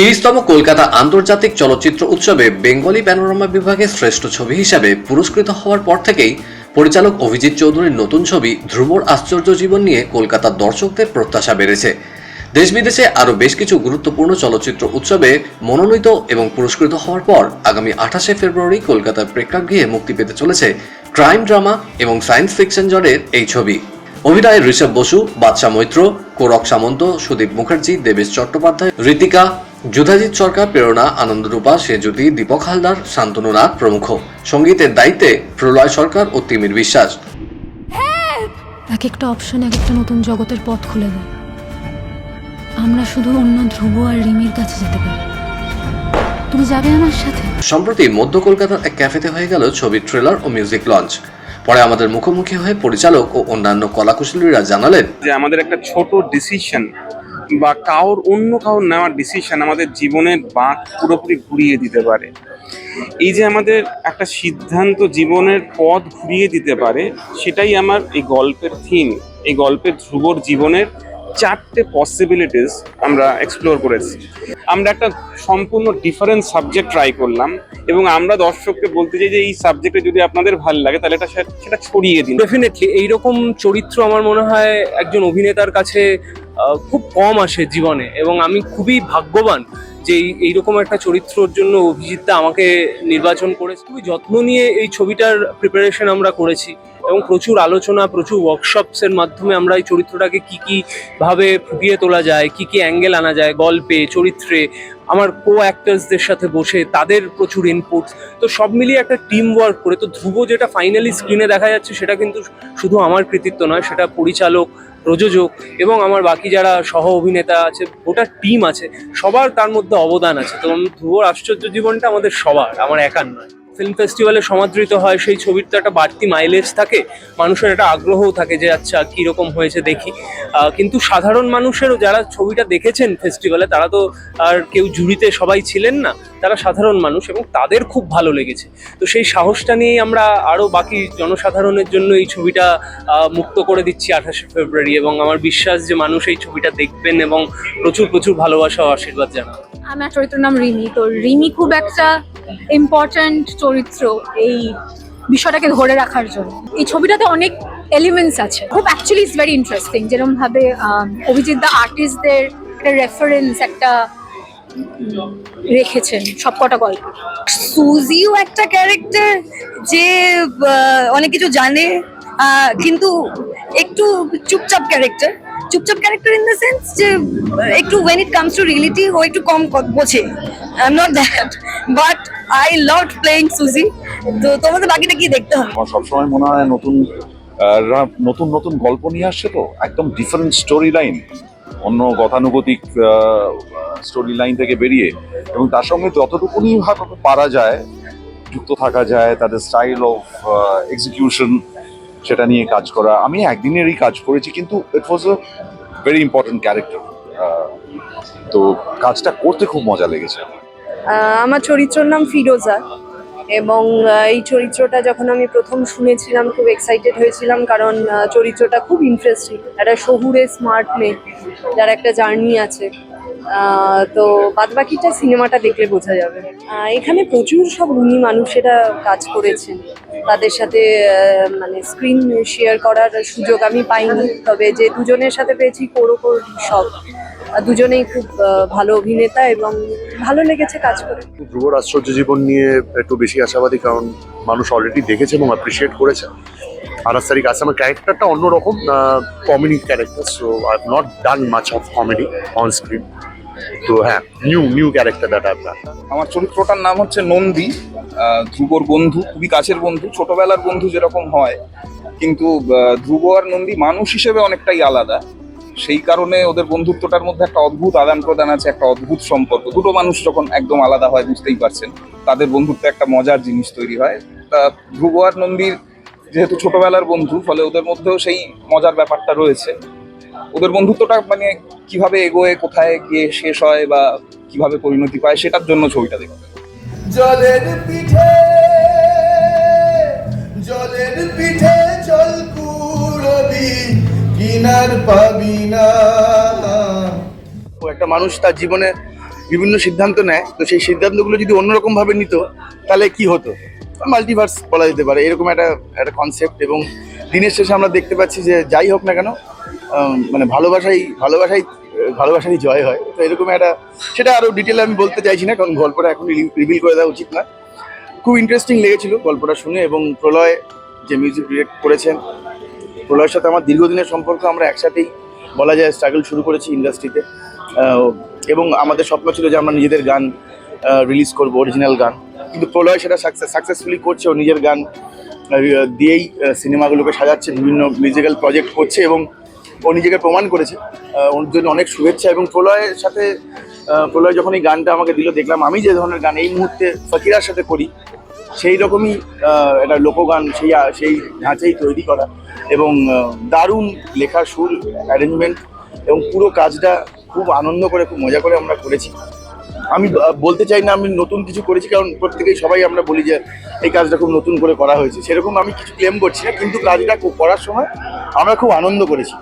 তিরিশতম কলকাতা আন্তর্জাতিক চলচ্চিত্র উৎসবে বেঙ্গলি প্যানোরামা বিভাগে শ্রেষ্ঠ ছবি হিসাবে পুরস্কৃত হওয়ার পর থেকেই পরিচালক অভিজিৎ চৌধুরীর নতুন ছবি ধ্রুবর আশ্চর্য জীবন নিয়ে কলকাতার দর্শকদের প্রত্যাশা বেড়েছে। দেশ বিদেশে আরও বেশ কিছু গুরুত্বপূর্ণ চলচ্চিত্র উৎসবে মনোনীত এবং পুরস্কৃত হওয়ার পর আগামী আঠাশে ফেব্রুয়ারি কলকাতার প্রেক্ষাগৃহে মুক্তি পেতে চলেছে ক্রাইম ড্রামা এবং সায়েন্স ফিকশন জনের এই ছবি। অভিনয়ে ঋষভ বসু বাদশা মৈত্র, কোরক সামন্ত, সুদীপ মুখার্জি, দেবেশ চট্টোপাধ্যায়, ঋতিকা যুধাজিৎ সরকার প্রেরণা আনন্দরূপা সেজুতি দীপক হালদার শান্তনু নাথ প্রমুখ। সঙ্গীতের দায়িত্বে প্রলয় সরকার ও তিমির বিশ্বাস। এক একটা অপশন এক একটা নতুন জগতের পথ খুলে দেয় আমরা শুধু অন্য ধ্রুব আর রিমির কাছে যেতে পারি। তুমি যাবে আমার সাথে? সম্প্রতি মধ্য কলকাতার এক ক্যাফেতে হয়ে গেল ছবির ট্রেলার ও মিউজিক লঞ্চ পরে আমাদের মুখোমুখি হয়ে পরিচালক ও অন্যান্য কলাকুশলীরা জানালেন যে আমাদের একটা ছোট ডিসিশন বা কারোর অন্য কারোর নেওয়ার ডিসিশন আমাদের জীবনের বাঁক পুরোপুরি ঘুরিয়ে দিতে পারে। এই যে আমাদের একটা সিদ্ধান্ত জীবনের পথ ঘুরিয়ে দিতে পারে, সেটাই আমার এই গল্পের থিম এই গল্পের ধ্রুবর জীবনের চারটে পসিবিলিটিস আমরা এক্সপ্লোর করেছি। আমরা একটা সম্পূর্ণ ডিফারেন্ট সাবজেক্ট ট্রাই করলাম এবং আমরা দর্শককে বলতে চাই যে এই সাবজেক্টে যদি আপনাদের ভালো লাগে তাহলে এটা সেটা ছড়িয়ে দিন। ডেফিনেটলি এইরকম চরিত্র আমার মনে হয় একজন অভিনেতার কাছে খুব কম আসে জীবনে। এবং আমি খুবই ভাগ্যবান যে এই- এইরকম একটা চরিত্রর জন্য অভিজিৎটা আমাকে নির্বাচন করেছে। খুবই যত্ন নিয়ে এই ছবিটার প্রিপারেশন আমরা করেছি এবং প্রচুর আলোচনা, প্রচুর ওয়ার্কশপসের মাধ্যমে আমরা এই চরিত্রটাকে কী কীভাবে ফুটিয়ে তোলা যায়, কি কী অ্যাঙ্গেল আনা যায়, গল্পে, চরিত্রে আমার কো অ্যাক্টার্সদের সাথে বসে, তাদের প্রচুর ইনপুটস তো সব মিলিয়ে একটা টিম ওয়ার্ক করে, তো ধ্রুব যেটা ফাইনালি স্ক্রিনে দেখা যাচ্ছে, সেটা কিন্তু শুধু আমার কৃতিত্ব নয়, সেটা পরিচালক, প্রযোজক এবং আমার বাকি যারা সহ অভিনেতা আছে, গোটা টিম আছে, সবার তার মধ্যে অবদান আছে। তো ধ্রুবর আশ্চর্য জীবনটা আমাদের সবার, আমার একার নয়। ফিল্ম ফেস্টিভ্যালে সমাদৃত হয়, সেই ছবির তো একটা বাড়তি মাইলেজ থাকে, মানুষের একটা আগ্রহও থাকে যে আচ্ছা কীরকম হয়েছে দেখি। কিন্তু সাধারণ মানুষেরও যারা ছবিটা দেখেছেন ফেস্টিভ্যালে তারা তো আর কেউ জুড়িতে সবাই ছিলেন না, তারা সাধারণ মানুষ এবং তাদের খুব ভালো লেগেছে। তো সেই সাহসটা নিয়েই আমরা আরও বাকি জনসাধারণের জন্য এই ছবিটা মুক্ত করে দিচ্ছি আঠাশে ফেব্রুয়ারি এবং আমার বিশ্বাস যে মানুষ এই ছবিটা দেখবেন এবং প্রচুর প্রচুর ভালোবাসা ও আশীর্বাদ জানাবেন আমার চরিত্রের নাম রিমি। তো রিমি খুব একটা ইম্পর্ট্যান্ট চরিত্র এই বিষয়টাকে ধরে রাখার জন্য। এই ছবিটাতে অনেক এলিমেন্টস আছে। খুব অ্যাকচুয়ালি ইটস ভেরি ইন্টারেস্টিং যেরকম ভাবে অভিজিৎ দা আর্টিস্টদের একটা রেফারেন্স একটা রেখেছেন সবকটা গল্প। সুজিও একটা ক্যারেক্টার যে অনেক কিছু জানে কিন্তু একটু চুপচাপ ক্যারেক্টার চুপচাপ ক্যারেক্টার ইন দ্য সেন্স যে, একটু when it comes to reality ও একটু কম বোঝে। I am not that but I love playing Suji তো তোমাদের বাকিটা কি দেখতে হবে? আমার সবসময় মনে হয় নতুন নতুন নতুন গল্প নিয়ে আসছে তো, একদম ডিফারেন্ট স্টোরি লাইন অন্য গতানুগতিক স্টোরি লাইন থেকে বেরিয়ে, এবং তার সঙ্গে যতটুকুনি পারা যায়, যুক্ত থাকা যায়, তাদের স্টাইল অফ এক্সিকিউশন সেটা নিয়ে কাজ করা। আমি একদিনেরই কাজ করেছি, কিন্তু it was a very important character তো কাজটা করতে খুব মজা লেগেছে আমার। চরিত্রর নাম ফিরোজা, এবং এই চরিত্রটা যখন আমি প্রথম শুনেছিলাম, খুব এক্সাইটেড হয়েছিলাম, কারণ চরিত্রটা খুব ইন্টারেস্টিং একটা শহুরে স্মার্ট মেয়ে, যার একটা জার্নি আছে। আহ, বাদ বাকিটা সিনেমাটা দেখলে বোঝা যাবে। এখানে প্রচুর সব গুণী মানুষেরা কাজ করেছেন। তাদের সাথে মানে স্ক্রিন শেয়ার করার সুযোগ আমি পাইনি। তবে যে দুজনের সাথে পেয়েছি কোরো কোর সব। দুজনেই খুব ভালো অভিনেতা এবং ভালো লেগেছে কাজ করে। ধ্রুবর আশ্চর্য জীবন নিয়ে একটু বেশি আশাবাদী কারণ মানুষ অলরেডি দেখেছে এবং অ্যাপ্রিসিয়েট করেছে। আরাস তারিখ আসামের ক্যারেক্টারটা অন্যরকম comedy character so I have not done much of comedy on screen তো হ্যাঁ নিউ নিউ ক্যারেক্টার দ্যাট আপনার আমার চরিত্রটার নাম হচ্ছে নন্দী। ধ্রুবর বন্ধু, খুবই কাছের বন্ধু, ছোটবেলার বন্ধু যেরকম হয়। কিন্তু ধ্রুব আর নন্দী মানুষ হিসেবে অনেকটাই আলাদা। সেই কারণে ওদের বন্ধুত্বটার মধ্যে একটা অদ্ভুত আদান প্রদান আছে, একটা অদ্ভুত সম্পর্ক। দুটো মানুষ যখন একদম আলাদা হয়, বুঝতেই পারছেন, তাদের বন্ধুত্ব একটা মজার জিনিস তৈরি হয়। তা, ধ্রুব আর নন্দীর যেহেতু ছোটবেলার বন্ধু, ফলে ওদের মধ্যেও সেই মজার ব্যাপারটা রয়েছে। ওদের বন্ধুত্বটা মানে কীভাবে এগোয় কোথায় গিয়ে শেষ হয় বা কীভাবে পরিণতি পায় সেটার জন্য ছবিটা দেখতে জলের পিঠে জলের পিঠে জল কুড়বি কিনার পাবি না। একটা মানুষ তার জীবনে বিভিন্ন সিদ্ধান্ত নেয় তো সেই সিদ্ধান্তগুলো যদি অন্যরকম ভাবে নিত তাহলে কি হতো? মাল্টিভার্স বলা যেতে পারে এরকম একটা একটা কনসেপ্ট এবং দিনের শেষে আমরা দেখতে পাচ্ছি যে যাই হোক না কেন মানে ভালোবাসাই ভালোবাসাই ভালোবাসারই জয় হয়। তো এরকম একটা সেটা আরও ডিটেলে আমি বলতে চাইছি না, কারণ গল্পটা এখন রিভিল করে দেওয়া উচিত না। খুব ইন্টারেস্টিং লেগেছিল গল্পটা শুনে এবং প্রলয় যে মিউজিক ডিরেক্ট করেছেন, প্রলয়ের সাথে আমার দীর্ঘদিনের সম্পর্ক, আমরা একসাথেই বলা যায় স্ট্রাগল শুরু করেছি ইন্ডাস্ট্রিতে এবং আমাদের স্বপ্ন ছিল যে আমরা নিজেদের গান রিলিজ করব অরিজিনাল গান। কিন্তু প্রলয় সেটা সাকসেস সাকসেসফুলি করছে, ও নিজের গান দিয়েই সিনেমাগুলোকে সাজাচ্ছে, বিভিন্ন মিউজিক্যাল প্রজেক্ট করছে এবং ও নিজেকে প্রমাণ করেছে ওর জন্য অনেক শুভেচ্ছা এবং প্রলয়ের সাথে প্রলয় যখন এই গানটা আমাকে দিল, দেখলাম আমি যে ধরনের গান এই মুহূর্তে ফকিরার সাথে করি, সেই রকমই একটা লোকগান, সেই সেই ধাঁচেই তৈরি করা এবং দারুণ লেখার সুর অ্যারেঞ্জমেন্ট এবং পুরো কাজটা খুব আনন্দ করে, খুব মজা করে আমরা করেছি। আমি বলতে চাই না আমি নতুন কিছু করেছি, কারণ প্রত্যেকেই সবাই আমরা বলি যে এই কাজটা খুব নতুন করে করা হয়েছে। সেরকম আমি কিছু ক্লেম করছি না, কিন্তু কাজটা করার সময় আমরা খুব আনন্দ করেছি।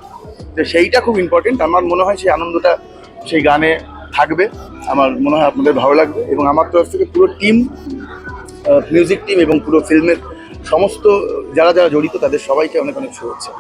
তো সেইটা খুব ইম্পর্টেন্ট আমার মনে হয় সেই আনন্দটা সেই গানে থাকবে। আমার মনে হয় আপনাদের ভালো লাগবে এবং আমার তরফ থেকে পুরো টিম মিউজিক টিম এবং পুরো ফিল্মের সমস্ত যারা যারা জড়িত তাদের সবাইকে অনেক অনেক শুভেচ্ছা।